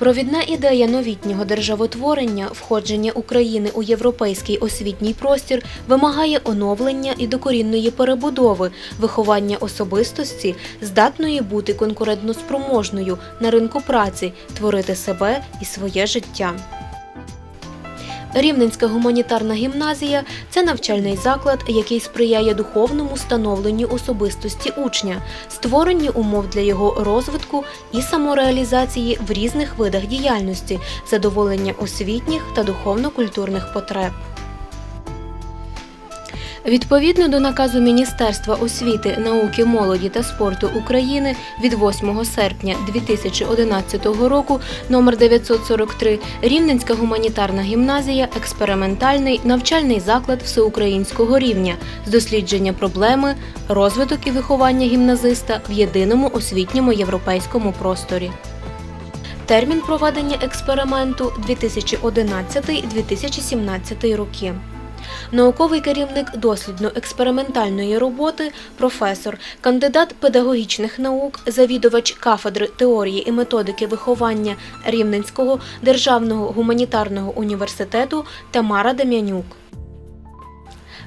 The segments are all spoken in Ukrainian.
Провідна ідея новітнього державотворення, входження України у європейський освітній простір, вимагає оновлення і докорінної перебудови, виховання особистості, здатної бути конкурентноспроможною на ринку праці, творити себе і своє життя. Рівненська гуманітарна гімназія це навчальний заклад, який сприяє духовному становленню особистості учня, створенню умов для його розвитку і самореалізації в різних видах діяльності, задоволення освітніх та духовно-культурних потреб. Відповідно до наказу Міністерства освіти, науки, молоді та спорту України від 8 серпня 2011 року номер 943 Рівненська гуманітарна гімназія експериментальний навчальний заклад всеукраїнського рівня з дослідження проблеми, розвиток і виховання гімназиста в єдиному освітньому європейському просторі. Термін проведення експерименту 2011-2017 роки. Науковий керівник дослідно-експериментальної роботи, професор, кандидат педагогічних наук, завідувач кафедри теорії і методики виховання Рівненського державного гуманітарного університету Тамара Дем'янюк.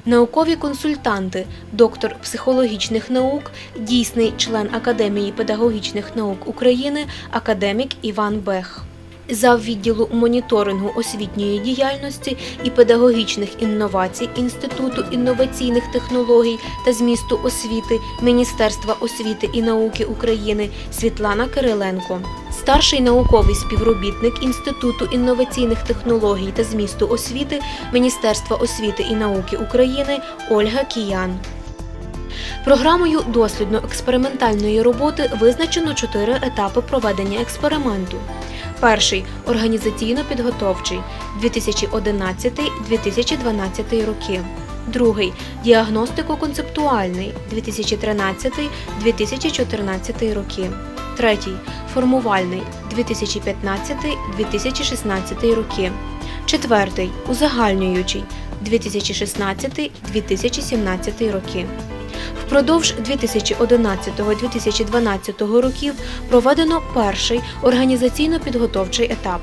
Наукові консультанти, доктор психологічних наук, дійсний член Академії педагогічних наук України, академік Іван Бех. Зав відділу моніторингу освітньої діяльності і педагогічних інновацій Інституту інноваційних технологій та змісту освіти Міністерства освіти і науки України Світлана Кириленко. Старший науковий співробітник Інституту інноваційних технологій та змісту освіти Міністерства освіти і науки України Ольга Кіян. Програмою дослідно-експериментальної роботи визначено чотири етапи проведення експерименту. Перший організаційно-підготовчий 2011-2012 роки. Другий діагностико-концептуальний 2013-2014 роки. Третій формувальний 2015-2016 роки. Четвертий узагальнюючий 2016-2017 роки. Впродовж 2011-2012 років проведено перший організаційно-підготовчий етап.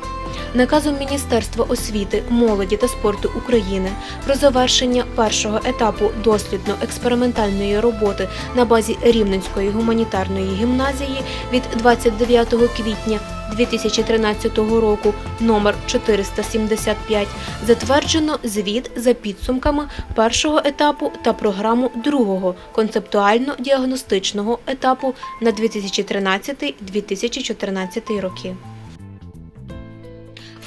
Наказом Міністерства освіти, молоді та спорту України про завершення першого етапу дослідно-експериментальної роботи на базі Рівненської гуманітарної гімназії від 29 квітня 2013 року номер 475 затверджено звіт за підсумками першого етапу та програму другого концептуально-діагностичного етапу на 2013-2014 роки.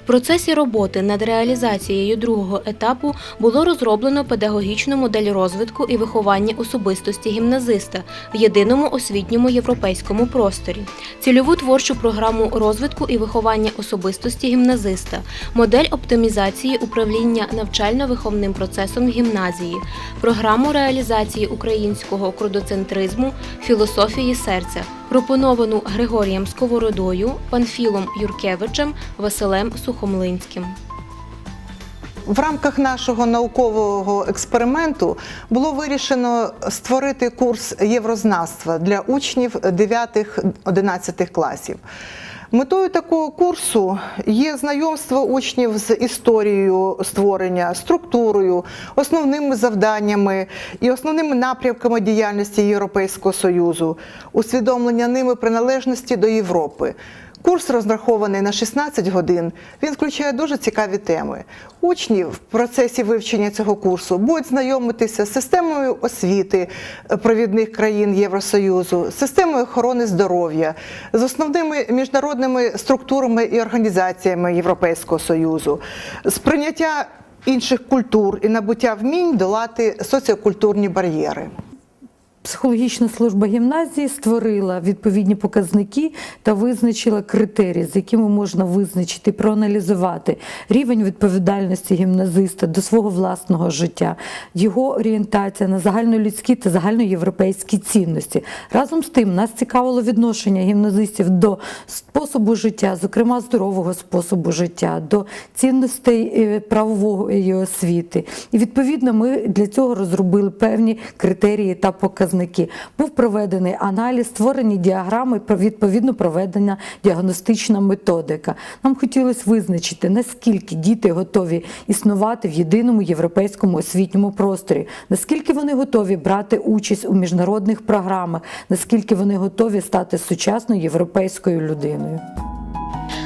В процесі роботи над реалізацією другого етапу було розроблено педагогічну модель розвитку і виховання особистості гімназиста в єдиному освітньому європейському просторі, цільову творчу програму розвитку і виховання особистості гімназиста, модель оптимізації управління навчально-виховним процесом в гімназії, програму реалізації українського крудоцентризму, філософії серця, пропоновану Григорієм Сковородою, Панфілом Юркевичем, Василем Сухомлинським. В рамках нашого наукового експерименту було вирішено створити курс єврознавства для учнів 9-11 класів. Метою такого курсу є знайомство учнів з історією створення, структурою, основними завданнями і основними напрямками діяльності Європейського Союзу, усвідомлення ними приналежності до Європи. Курс розрахований на 16 годин. Він включає дуже цікаві теми. Учні в процесі вивчення цього курсу будуть знайомитися з системою освіти провідних країн Євросоюзу, системою охорони здоров'я, з основними міжнародними структурами і організаціями Європейського Союзу, з прийняття інших культур і набуття вмінь долати соціокультурні бар'єри. Психологічна служба гімназії створила відповідні показники та визначила критерії, з якими можна визначити, проаналізувати рівень відповідальності гімназиста до свого власного життя, його орієнтація на загальнолюдські та загальноєвропейські цінності. Разом з тим нас цікавило відношення гімназистів до способу життя, зокрема здорового способу життя, до цінностей е, правової освіти. І відповідно ми для цього розробили певні критерії та показники. Показники. Був проведений аналіз, створені діаграми, відповідно проведена діагностична методика. Нам хотілося визначити, наскільки діти готові існувати в єдиному європейському освітньому просторі, наскільки вони готові брати участь у міжнародних програмах, наскільки вони готові стати сучасною європейською людиною.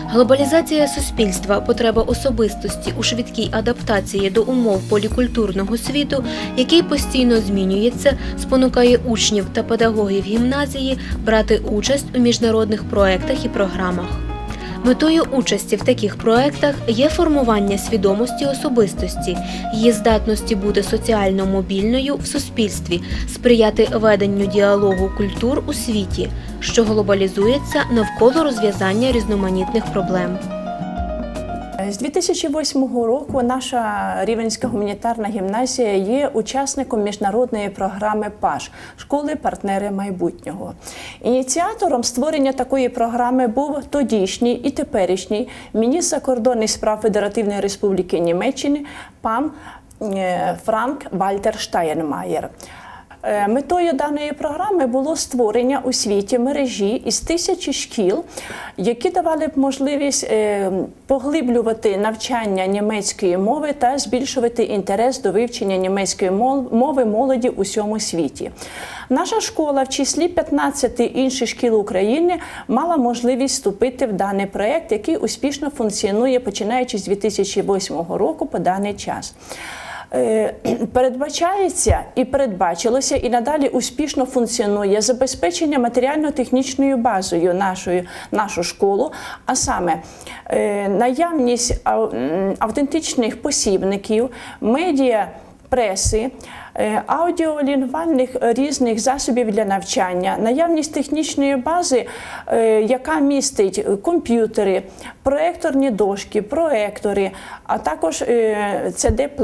Глобалізація суспільства, потреба особистості у швидкій адаптації до умов полікультурного світу, який постійно змінюється, спонукає учнів та педагогів гімназії брати участь у міжнародних проектах і програмах. Метою участі в таких проектах є формування свідомості особистості, її здатності бути соціально мобільною в суспільстві, сприяти веденню діалогу культур у світі, що глобалізується навколо розв'язання різноманітних проблем. З 2008 року наша Рівенська гуманітарна гімназія є учасником міжнародної програми ПАШ школи партнери майбутнього. Ініціатором створення такої програми був тодішній і теперішній міністр закордонних справ Федеративної Республіки Німеччини пан е, Франк Вальтер Штайнмаєр. Е, Метою даної програми було створення у світі мережі із тисячі шкіл, які давали б можливість е, поглиблювати навчання німецької мови та збільшувати інтерес до вивчення німецької мови молоді у всьому світі. Наша школа в числі 15 інших шкіл України мала можливість вступити в даний проект, який успішно функціонує починаючи з 2008 року по даний час. Е, Передбачається і передбачилося, і надалі успішно функціонує забезпечення матеріально-технічною базою нашої нашу школу, а саме е, наявність автентичних посібників, медіа. Преси, е, аудіолінгвальних е, різних засобів для навчання, наявність технічної бази, е, яка містить е, комп'ютери, проекторні дошки, проектори, а також. Pasch äh, gibt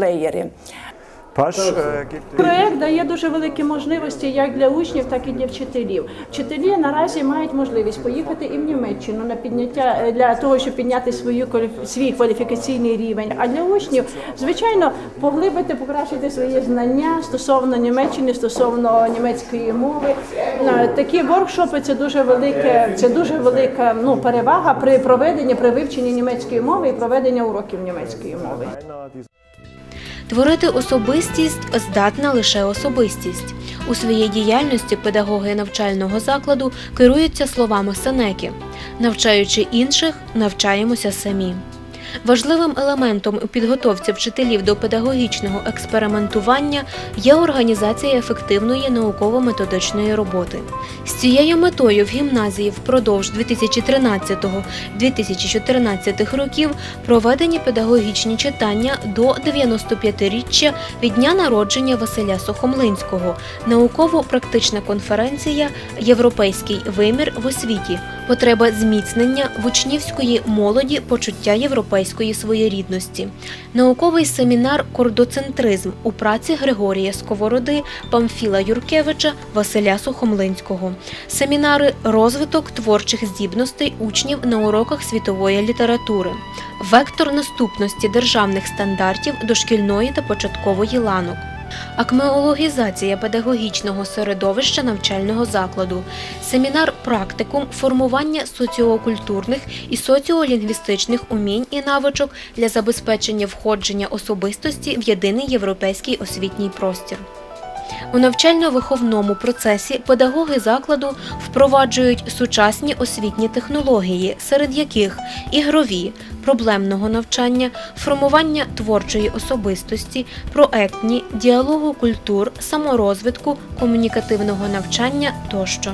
Проект дає дуже великі можливості як для учнів, так і для вчителів. Вчителі наразі мають можливість поїхати і в Німеччину на підняття е, для того, щоб підняти свою свій кваліфікаційний рівень. А для учнів, звичайно, поглибити, покращити свої знання стосовно Німеччини, стосовно німецької мови. Е, Такі воркшопи це дуже велике, це дуже велика ну перевага при проведенні при вивченні німецької мови і проведення уроків німецької мови. Творити особистість здатна лише особистість. У своїй діяльності педагоги навчального закладу керуються словами Сенеки. Навчаючи інших, навчаємося самі. Важливим елементом у підготовці вчителів до педагогічного експериментування є організація ефективної науково-методичної роботи. З цією метою в гімназії впродовж 2013-2014 років проведені педагогічні читання до 95-річчя від дня народження Василя Сухомлинського, науково-практична конференція Європейський вимір в освіті, потреба зміцнення в учнівської молоді почуття європейської своєрідності, науковий семінар Кордоцентризм у праці Григорія Сковороди, Памфіла Юркевича, Василя Сухомлинського, семінари Розвиток творчих здібностей учнів на уроках світової літератури, вектор наступності державних стандартів дошкільної та початкової ланок. Акмеологізація педагогічного середовища навчального закладу, семінар практикум формування соціокультурних і соціолінгвістичних умінь і навичок для забезпечення входження особистості в єдиний європейський освітній простір. У навчально-виховному процесі педагоги закладу впроваджують сучасні освітні технології, серед яких ігрові, проблемного навчання, формування творчої особистості, проектні, діалогу культур, саморозвитку, комунікативного навчання тощо.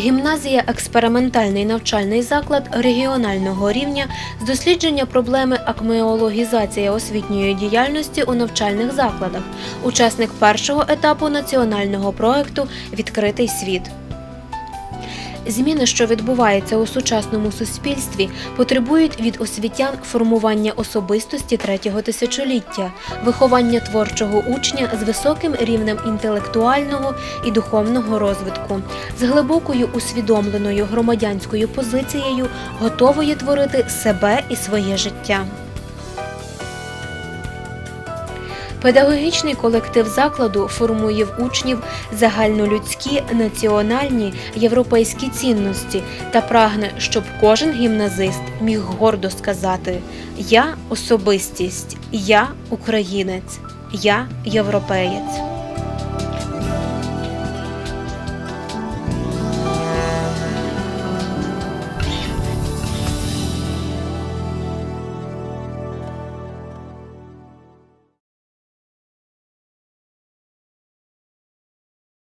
Гімназія експериментальний навчальний заклад регіонального рівня з дослідження проблеми акмеологізації освітньої діяльності у навчальних закладах, учасник першого етапу національного проекту Відкритий світ. Зміни, що відбуваються у сучасному суспільстві, потребують від освітян формування особистості третього тисячоліття, виховання творчого учня з високим рівнем інтелектуального і духовного розвитку, з глибокою усвідомленою громадянською позицією, готової творити себе і своє життя. Педагогічний колектив закладу формує в учнів загальнолюдські, національні, європейські цінності та прагне, щоб кожен гімназист міг гордо сказати: Я особистість, я українець, я європеєць.